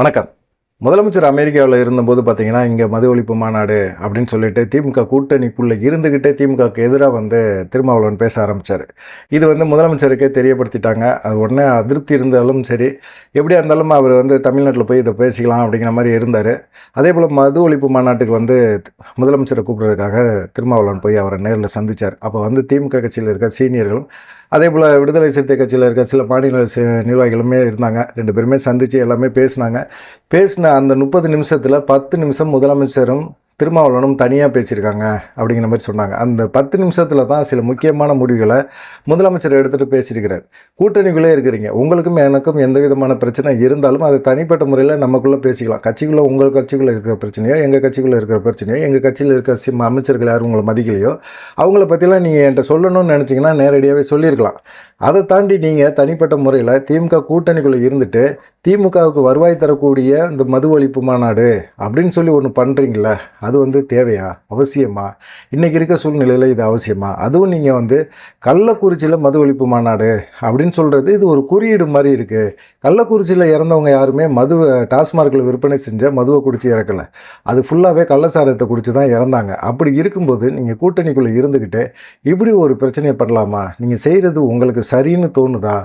வணக்கம். முதலமைச்சர் அமெரிக்காவில் இருந்தபோது பார்த்தீங்கன்னா இங்கே மது ஒழிப்பு மாநாடு அப்படின்னு சொல்லிட்டு திமுக கூட்டணிக்குள்ளே இருந்துக்கிட்டே திமுகவுக்கு எதிராக வந்து திருமாவளவன் பேச ஆரம்பித்தார் இது வந்து முதலமைச்சருக்கே தெரியப்படுத்திட்டாங்க. அது உடனே அதிருப்தி இருந்தாலும் சரி எப்படியா இருந்தாலும் அவர் வந்து தமிழ்நாட்டில் போய் இதை பேசிக்கலாம் அப்படிங்கிற மாதிரி இருந்தார். அதே போல் மது ஒழிப்பு மாநாட்டுக்கு வந்து முதலமைச்சரை கூப்பிட்றதுக்காக திருமாவளவன் போய் அவரை நேரில் சந்தித்தார் அப்போ வந்து திமுக கட்சியில் இருக்க சீனியர்களும் அதே போல் விடுதலை சிறுத்தை கட்சியில் இருக்க சில மாநில நிர்வாகிகளுமே இருந்தாங்க. ரெண்டு பேருமே சந்தித்து எல்லாமே பேசினாங்க. பேசின அந்த முப்பது நிமிஷத்தில் பத்து நிமிஷம் முதலமைச்சரும் திருமாவளவனும் தனியாக பேசியிருக்காங்க அப்படிங்கிற மாதிரி சொன்னாங்க. அந்த பத்து நிமிஷத்தில் தான் சில முக்கியமான முடிவுகளை முதலமைச்சர் எடுத்துகிட்டு பேசியிருக்கிறார். கூட்டணிக்குள்ளே இருக்கிறீங்க. உங்களுக்கும் எனக்கும் எந்த விதமான பிரச்சனை இருந்தாலும் அது தனிப்பட்ட முறையில் நமக்குள்ளே பேசிக்கலாம். கட்சிக்குள்ளே உங்கள் கட்சிக்குள்ளே இருக்கிற பிரச்சனையோ எங்கள் கட்சிக்குள்ளே இருக்கிற பிரச்சனையோ எங்கள் கட்சியில் இருக்கிற சிம் அமைச்சர்கள் யாரும் உங்களை மதிக்கலையோ அவங்கள பற்றிலாம் நீங்கள் என்கிட்ட சொல்லணும்னு நினச்சிங்கன்னா நேரடியாகவே சொல்லியிருக்கலாம். அதை தாண்டி நீங்கள் தனிப்பட்ட முறையில் திமுக கூட்டணிக்குள்ளே இருந்துட்டு திமுகவுக்கு வருவாய் தரக்கூடிய இந்த மது ஒழிப்பு மாநாடு அப்படின்னு சொல்லி ஒன்று பண்ணுறீங்களே அது வந்து தேவையா? அவசியமா? இன்றைக்கி இருக்க சூழ்நிலையில் இது அவசியமா? அதுவும் நீங்கள் வந்து கள்ளக்குறிச்சியில் மது ஒழிப்பு மாநாடு அப்படின்னு சொல்கிறது இது ஒரு குறியீடு மாதிரி இருக்குது கள்ளக்குறிச்சியில் இறந்தவங்க யாருமே மதுவை டாஸ்மார்க்கில் விற்பனை செஞ்ச மதுவை குடிச்சு இறக்கலை. அது ஃபுல்லாகவே கள்ளசாரத்தை குடிச்சு தான் இறந்தாங்க. அப்படி இருக்கும்போது நீங்கள் கூட்டணிக்குள்ளே இருந்துக்கிட்டு இப்படி ஒரு பிரச்சனையை பண்ணலாமா? நீங்கள் செய்கிறது உங்களுக்கு சரின்னு தோணுதா?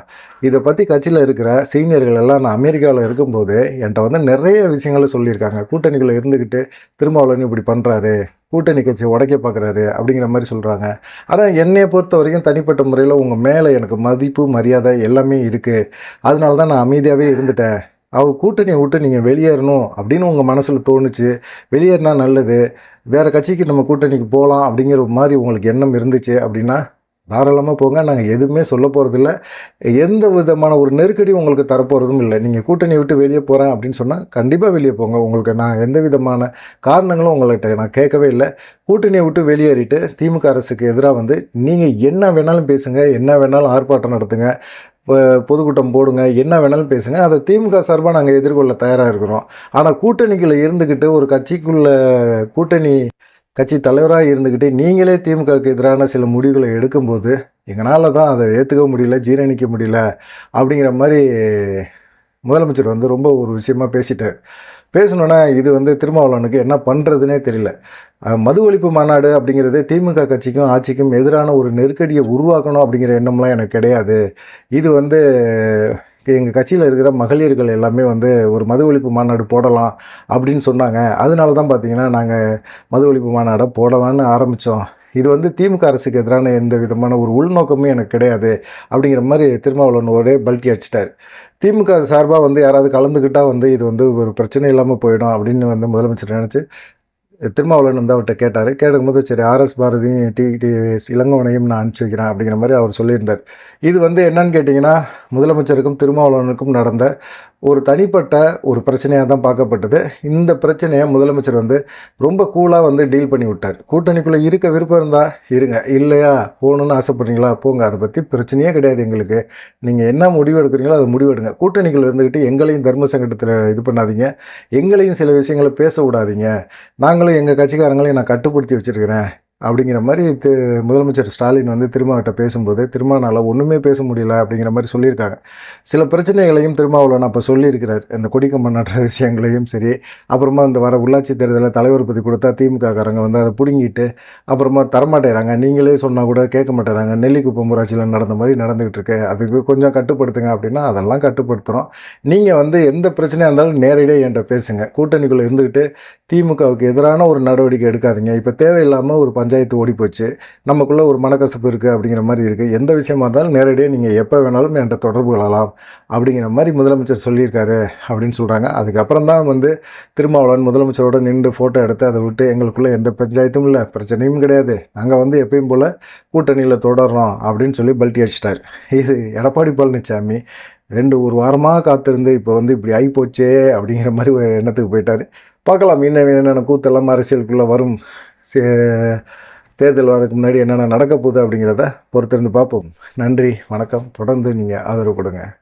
இதை பற்றி கட்சியில் இருக்கிற சீனியர்கள் எல்லாம் நான் அமெரிக்காவில் இருக்கும்போது என்கிட்ட வந்து நிறைய விஷயங்களை சொல்லியிருக்காங்க. கூட்டணிக்குள்ளே இருந்துக்கிட்டு திருமாவளவன் இப்படி பண்ணுறாரு கூட்டணி கட்சி உடைக்க பார்க்குறாரு அப்படிங்கிற மாதிரி சொல்கிறாங்க ஆனால் என்னையை பொறுத்த வரைக்கும் தனிப்பட்ட முறையில் உங்கள் மேலே எனக்கு மதிப்பு மரியாதை எல்லாமே இருக்குது அதனால தான் நான் அமைதியாகவே இருந்துட்டேன். அவ கூட்டணியை விட்டு நீங்கள் வெளியேறணும் அப்படின்னு உங்கள் மனசில் தோணுச்சு. வெளியேறினா நல்லது. வேறு கட்சிக்கு நம்ம கூட்டணிக்கு போகலாம் அப்படிங்கிற மாதிரி உங்களுக்கு எண்ணம் இருந்துச்சு அப்படின்னா தாராளமாக போங்க. நாங்கள் எதுவுமே சொல்ல போகிறதில்ல எந்த விதமான ஒரு நெருக்கடி உங்களுக்கு தரப்போகிறதும் இல்லை. நீங்கள் கூட்டணியை விட்டு வெளியே போகிறேன் அப்படின்னு சொன்னால் கண்டிப்பாக வெளியே போங்க. உங்களுக்கு நான் எந்த விதமான காரணங்களும் உங்கள்கிட்ட நான் கேட்கவே இல்லை. கூட்டணியை விட்டு வெளியேறிட்டு திமுக அரசுக்கு எதிராக வந்து நீங்கள் என்ன வேணாலும் பேசுங்க. என்ன வேணாலும் ஆர்ப்பாட்டம் நடத்துங்க. இப்போ பொதுக்கூட்டம் போடுங்க. என்ன வேணாலும் பேசுங்க. அதை திமுக சார்பாக நாங்கள் எதிர்கொள்ள தயாராக இருக்கிறோம். ஆனால் கூட்டணிக்குள்ளே இருந்துக்கிட்டு ஒரு கட்சிக்குள்ளே கூட்டணி கட்சி தலைவராக இருந்துக்கிட்டு நீங்களே திமுகவுக்கு எதிரான சில முடிவுகளை எடுக்கும்போது எங்களால் தான் அதை ஏற்றுக்க முடியல ஜீரணிக்க முடியல அப்படிங்கிற மாதிரி முதலமைச்சர் வந்து ரொம்ப ஒரு விஷயமா பேசிட்டார். பேசணுன்னா இது வந்து திருமாவளவனுக்கு என்ன பண்ணுறதுனே தெரியல. மது ஒழிப்பு மாநாடு அப்படிங்கிறது திமுக கட்சிக்கும் ஆட்சிக்கும் எதிரான ஒரு நெருக்கடியை உருவாக்கணும் அப்படிங்கிற எண்ணம்லாம் எனக்கு கிடையாது. இது வந்து எங்கள் கட்சியில் இருக்கிற மகளிர்கள் எல்லாமே வந்து ஒரு மது ஒழிப்பு மாநாடு போடலாம் அப்படின்னு சொன்னாங்க. அதனால தான் பார்த்தீங்கன்னா நாங்கள் மது ஒழிப்பு மாநாடை போடலான்னு ஆரம்பித்தோம் இது வந்து திமுக அரசுக்கு எதிரான எந்த விதமான ஒரு உள்நோக்கமும் எனக்கு கிடையாது அப்படிங்கிற மாதிரி திருமாவளவன் ஒரே பல்ட்டி அடிச்சிட்டார். திமுக சார்பாக வந்து யாராவது கலந்துக்கிட்டால் வந்து இது வந்து ஒரு பிரச்சனை இல்லாமல் போயிடும் அப்படின்னு வந்து முதலமைச்சர் நினச்சி திருமாவளவன் வந்து அவர்கிட்ட கேட்டார். கேட்கும்போது சரி ஆர்எஸ் பாரதியும் டி டி இளங்கவனையும் நான் அனுப்பிச்சி வைக்கிறேன் அப்படிங்கிற மாதிரி அவர் சொல்லியிருந்தார். இது வந்து என்னன்னு கேட்டிங்கன்னா முதலமைச்சருக்கும் திருமாவளவனுக்கும் நடந்த ஒரு தனிப்பட்ட ஒரு பிரச்சனையாக தான் பார்க்கப்பட்டது. இந்த பிரச்சனையை முதலமைச்சர் வந்து ரொம்ப கூலாக வந்து டீல் பண்ணி விட்டார். கூட்டணிக்குள்ளே இருக்க விருப்பம் இருந்தால் இருங்க. இல்லையா? போகணுன்னு ஆசைப்படுறீங்களா? போங்க. அதை பற்றி பிரச்சனையே கிடையாது எங்களுக்கு. நீங்கள் என்ன முடிவு எடுக்கிறீங்களோ அதை முடிவெடுங்க கூட்டணிக்குள்ளே இருந்துக்கிட்டு எங்களையும் தர்ம சங்கடத்தில் இது பண்ணாதீங்க. எங்களையும் சில விஷயங்களை பேச விடாதீங்க. நாங்களும் எங்கள் கட்சிக்காரங்களையும் நான் கட்டுப்படுத்தி வச்சுருக்கிறேன் அப்படிங்கிற மாதிரி தி முதலமைச்சர் ஸ்டாலின் வந்து திருமாவட்ட பேசும்போது திருமானால் ஒன்றுமே பேச முடியல அப்படிங்கிற மாதிரி சொல்லியிருக்காங்க. சில பிரச்சனைகளையும் திருமாவளவன் இப்போ சொல்லியிருக்கிறார். இந்த கொடிக்கம்பம் நடுற விஷயங்களையும் சரி அப்புறமா இந்த வர உள்ளாட்சி தேர்தலில் தலைவர் பற்றி கொடுத்தா திமுகக்காரங்க வந்து அதை பிடுங்கிட்டு அப்புறமா தரமாட்டேறாங்க. நீங்களே சொன்னால் கூட கேட்க மாட்டேறாங்க. நெல்லிக்குப்பம் ஊராட்சியில் நடந்த மாதிரி நடந்துகிட்டு இருக்கு. அதுக்கு கொஞ்சம் கட்டுப்படுத்துங்க அப்படின்னா அதெல்லாம் கட்டுப்படுத்துகிறோம் நீங்கள் வந்து எந்த பிரச்சனையாக இருந்தாலும் நேரடியாக என்கிட்ட பேசுங்க. கூட்டணிக்குள்ளே இருந்துக்கிட்டு திமுகவுக்கு எதிரான ஒரு நடவடிக்கை எடுக்காதீங்க. இப்போ தேவையில்லாமல் ஒரு பஞ்சாயத்து ஓடி போச்சு நமக்குள்ளே ஒரு மனக்கசப்பு இருக்குது அப்படிங்கிற மாதிரி இருக்குது எந்த விஷயமா இருந்தாலும் நேரடியாக நீங்கள் எப்போ வேணாலும் என்கிட்ட தொடர்பு கொள்ளலாம். அப்படிங்கிற மாதிரி முதலமைச்சர் சொல்லியிருக்காரு அப்படின்னு சொல்கிறாங்க அதுக்கப்புறம் தான் வந்து திருமாவளவன் முதலமைச்சரோட நின்று ஃபோட்டோ எடுத்து அதை விட்டு எங்களுக்குள்ளே எந்த பஞ்சாயத்தும் இல்லை பிரச்சனையும் கிடையாது. நாங்கள் வந்து எப்பயும் போல் கூட்டணியில் தொடர்றோம் அப்படின்னு சொல்லி பல்ட்டி அடிச்சிட்டார். இது எடப்பாடி பழனிசாமி ரெண்டு ஒரு வாரமாக காத்திருந்து இப்போ வந்து இப்படி ஆகிப்போச்சே அப்படிங்கிற மாதிரி ஒரு எண்ணத்துக்கு போயிட்டார். பார்க்கலாம் என்ன என்னென்ன கூத்தெல்லாம் அரசியலுக்குள்ளே வரும். சே- தேர்தல் வரதுக்கு முன்னாடி என்னென்ன நடக்க போகுது அப்படிங்கிறத பொறுத்திருந்து பார்ப்போம். நன்றி வணக்கம். தொடர்ந்து நீங்கள் ஆதரவு கொடுங்க.